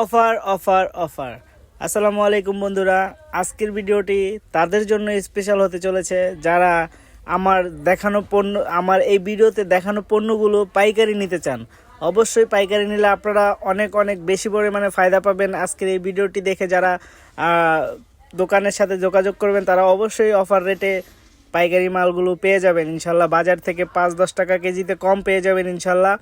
Offer offer offer. আসসালামু আলাইকুম বন্ধুরা, আজকের ভিডিওটি তাদের জন্য স্পেশাল হতে চলেছে। যারা আমার দেখানো পণ্য, আমার এই ভিডিওতে দেখানো পণ্যগুলো পাইকারি নিতে চান, অবশ্যই পাইকারি নিলে আপনারা অনেক অনেক বেশি পরিমাণে ফায়দা পাবেন আজকের এই ভিডিওটি দেখে। যারা দোকানের সাথে যোগাযোগ করবেন, তারা অবশ্যই অফার রেটে পাইকারি মালগুলো পেয়ে যাবেন। ইনশাল্লাহ বাজার থেকে পাঁচ, দশ টাকা কেজিতে কম পেয়ে যাবেন ইনশাল্লাহ।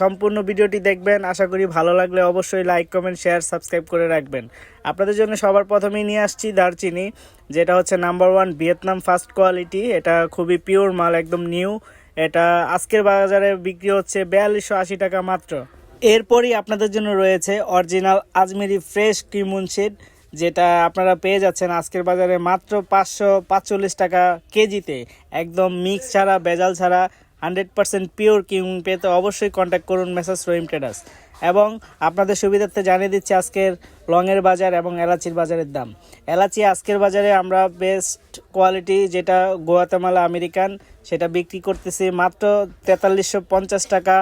সম্পূর্ণ ভিডিওটি দেখবেন। আশা করি ভালো লাগলে অবশ্যই লাইক কমেন্ট শেয়ার সাবস্ক্রাইব করে রাখবেন। আপনাদের জন্য সবার প্রথমেই নিয়ে আসছি দারচিনি, যেটা হচ্ছে number one Vietnam first quality এটা খুবই পিওর মাল, একদম নিউ এটা আজকের বাজারে বিক্রি হচ্ছে বিয়াল্লিশশো আশি টাকা মাত্র। এরপরই আপনাদের জন্য রয়েছে অরিজিনাল আজমেরি ফ্রেশ ক্রিমুন শিট যেটা আপনারা পেয়ে যাচ্ছেন আজকের বাজারে মাত্র পাঁচশো টাকা কেজিতে। একদম মিক্স ছাড়া বেজাল ছাড়া। হান্ড্রেড পার্সেন্ট পিওর কিং পেতে অবশ্যই কন্ট্যাক্ট করুন মেসাজ রহিম ট্রেডার্স। এবং আপনাদের সুবিধার্থে জানিয়ে দিচ্ছি আজকের লংয়ের বাজার এবং এলাচির বাজারের দাম। এলাচি আজকের বাজারে আমরা বেস্ট কোয়ালিটি যেটা গোয়াতেমালা আমেরিকান, সেটা বিক্রি করতেছি মাত্র তেতাল্লিশশো পঞ্চাশ টাকা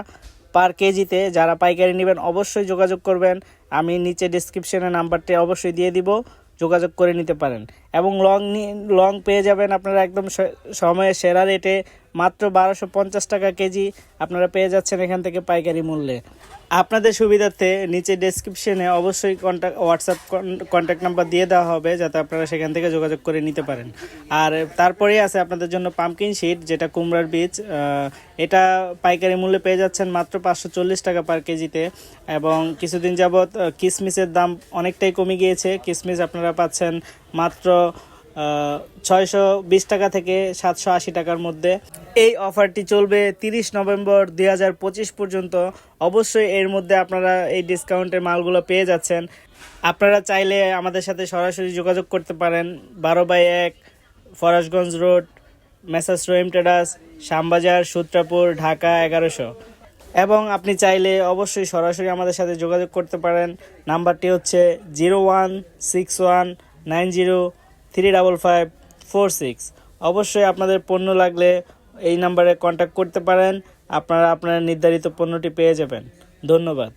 পার কেজিতে। যারা পাইকারি নেবেন অবশ্যই যোগাযোগ করবেন। আমি নিচে ডিসক্রিপশনে নাম্বারটি অবশ্যই দিয়ে দিব, যোগাযোগ করে নিতে পারেন। এবং লং লং পেয়ে যাবেন আপনারা একদম সময়ে সেরা রেটে মাত্র বারোশো পঞ্চাশ টাকা কেজি আপনারা পেয়ে যাচ্ছেন এখান থেকে পাইকারি মূল্যে। আপনাদের সুবিধার্থে নিচে ডেসক্রিপশনে অবশ্যই কন্ট্যাক্ট হোয়াটসঅ্যাপ কন্ট্যাক্ট নাম্বার দিয়ে দেওয়া হবে যাতে আপনারা সেখান থেকে যোগাযোগ করে নিতে পারেন। আর তারপরেই আছে আপনাদের জন্য পামকিন শিট যেটা কুমড়ার বীজ। এটা পাইকারি মূল্যে পেয়ে যাচ্ছেন মাত্র পাঁচশো চল্লিশ টাকা পার কেজিতে। এবং কিছুদিন যাবৎ কিসমিসের দাম অনেকটাই কমে গিয়েছে। কিসমিস আপনারা পাচ্ছেন মাত্র ছয়শো বিশ টাকা থেকে সাতশো আশি টাকার মধ্যে। এই অফারটি চলবে তিরিশ নভেম্বর দুই হাজার পঁচিশ পর্যন্ত। অবশ্যই এর মধ্যে আপনারা এই ডিসকাউন্টের মালগুলো পেয়ে যাচ্ছেন। আপনারা চাইলে আমাদের সাথে সরাসরি যোগাযোগ করতে পারেন। বারো বাই এক, Farashganj road messrs Rahim traders, Shyambazar, Sutrapur, Dhaka এগারোশো। এবং আপনি চাইলে অবশ্যই সরাসরি আমাদের সাথে যোগাযোগ করতে পারেন। নাম্বারটি হচ্ছে zero one six one nine zero three double five four six অবশ্যই আপনাদের পণ্য লাগলে এই নাম্বারে কন্ট্যাক্ট করতে পারেন। আপনারা আপনার নির্ধারিত পণ্যটি পেয়ে যাবেন। ধন্যবাদ।